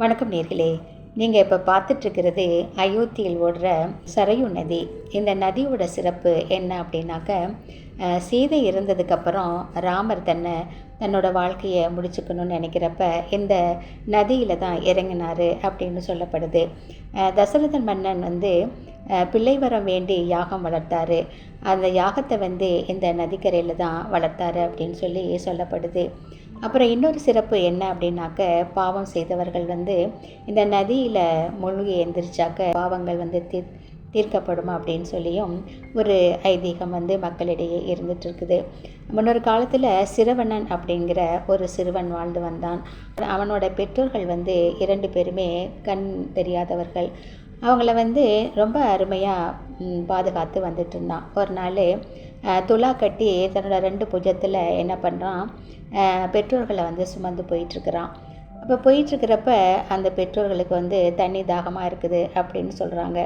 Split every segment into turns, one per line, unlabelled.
வணக்கம் நேர்களே. நீங்கள் இப்போ பார்த்துட்ருக்கிறது அயோத்தியில் ஓடுற சரையு நதி. இந்த நதியோட சிறப்பு என்ன அப்படின்னாக்க சீதை இருந்ததுக்கப்புறம் ராமர் தன்னை தன்னோட வாழ்க்கையை முடிச்சுக்கணும்னு நினைக்கிறப்ப இந்த நதியில் தான் இறங்கினார் அப்படின்னு சொல்லப்படுது. தசரதன் மன்னன் வந்து பிள்ளை வரம் வேண்டி யாகம் வளர்த்தாரு. அந்த யாகத்தை வந்து இந்த நதிக்கரையில் தான் வளர்த்தாரு அப்படின்னு சொல்லி சொல்லப்படுது. அப்புறம் இன்னொரு சிறப்பு என்ன அப்படின்னாக்க பாவம் செய்தவர்கள் வந்து இந்த நதியில் மூழ்கி எந்திரிச்சாக்க பாவங்கள் வந்து தீர் தீர்க்கப்படும் அப்படின்னு சொல்லியும் ஒரு ஐதீகம் வந்து மக்களிடையே இருந்துட்டு இருக்குது முன்னொரு காலத்தில் சிறுவண்ணன் அப்படிங்கிற ஒரு சிறுவன் வாழ்ந்து வந்தான். அவனோட பெற்றோர்கள் வந்து இரண்டு பேருமே கண் தெரியாதவர்கள். அவங்கள வந்து ரொம்ப அருமையாக பாதுகாத்து வந்துட்டு இருந்தான் ஒரு நாள் துலா கட்டி தன்னோட ரெண்டு புஜத்தில் என்ன பண்ணுறான் பெற்றோர்களை வந்து சுமந்து போயிட்டுருக்கிறான். அப்போ போயிட்டுருக்கிறப்ப அந்த பெற்றோர்களுக்கு வந்து தண்ணி தாகமாக இருக்குது அப்படின்னு சொல்கிறாங்க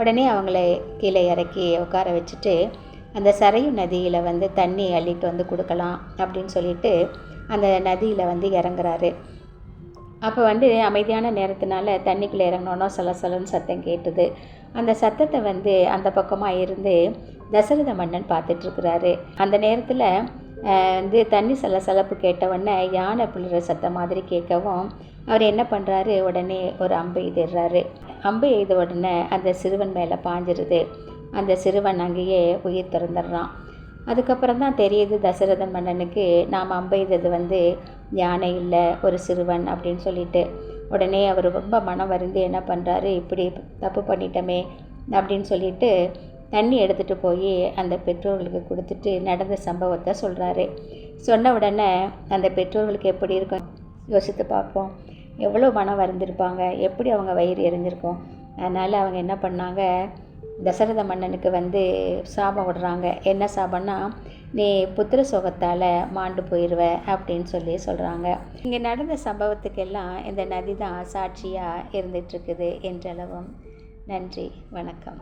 உடனே அவங்கள கீழே இறக்கி உட்கார வச்சுட்டு அந்த சரையு நதியில் வந்து தண்ணி அள்ளிட்டு வந்து கொடுக்கலாம் அப்படின்னு சொல்லிட்டு அந்த நதியில் வந்து இறங்குறாரு. அப்போ வந்து அமைதியான நேரத்தினால தண்ணிக்குள்ளே இறங்கினோன்னா சலசலன்னு சத்தம் கேட்டுது. அந்த சத்தத்தை வந்து அந்த பக்கமாக இருந்து தசரத மன்னன் பார்த்துட்ருக்கிறாரு அந்த நேரத்தில் வந்து தண்ணி சலசலப்பு கேட்டவுடனே யானை பிள்ளைற சத்தம் மாதிரி கேட்கவும் அவர் என்ன பண்ணுறாரு உடனே ஒரு அம்பு எய்திடுறாரு. அம்பு எய்த உடனே அந்த சிறுவன் மேலே பாஞ்சிருது. அந்த சிறுவன் அங்கேயே உயிர் திறந்துடுறான். அதுக்கப்புறம் தான் தெரியுது தசரதன் மன்னனுக்கு நாம் அம்பெய்தது வந்து யானை இல்லை ஒரு சிறுவன் அப்படின்னு சொல்லிட்டு. உடனே அவர் ரொம்ப மனம் வருந்து என்ன பண்ணுறாரு இப்படி தப்பு பண்ணிட்டோமே அப்படின்னு சொல்லிட்டு தண்ணி எடுத்துகிட்டு போய் அந்த பெற்றோர்களுக்கு கொடுத்துட்டு நடந்த சம்பவத்தை சொல்கிறாரு சொன்ன உடனே அந்த பெற்றோர்களுக்கு எப்படி இருக்கும்? யோசித்து பார்ப்போம். எவ்வளோ மனம் வந்திருப்பாங்க எப்படி அவங்க வயிறு எரிஞ்சிருக்கும்? அதனால் அவங்க என்ன பண்ணாங்க? தசரத மன்னனுக்கு வந்து சாபம் விடுறாங்க. என்ன சாபம்னா நீ புத்திர சோகத்தால் மாண்டு போயிடுவ அப்படின்னு சொல்லி சொல்கிறாங்க இங்கே நடந்த சம்பவத்துக்கெல்லாம் இந்த நதி தான் சாட்சியாக இருந்துகிட்ருக்குது என்றளவும். நன்றி. வணக்கம்.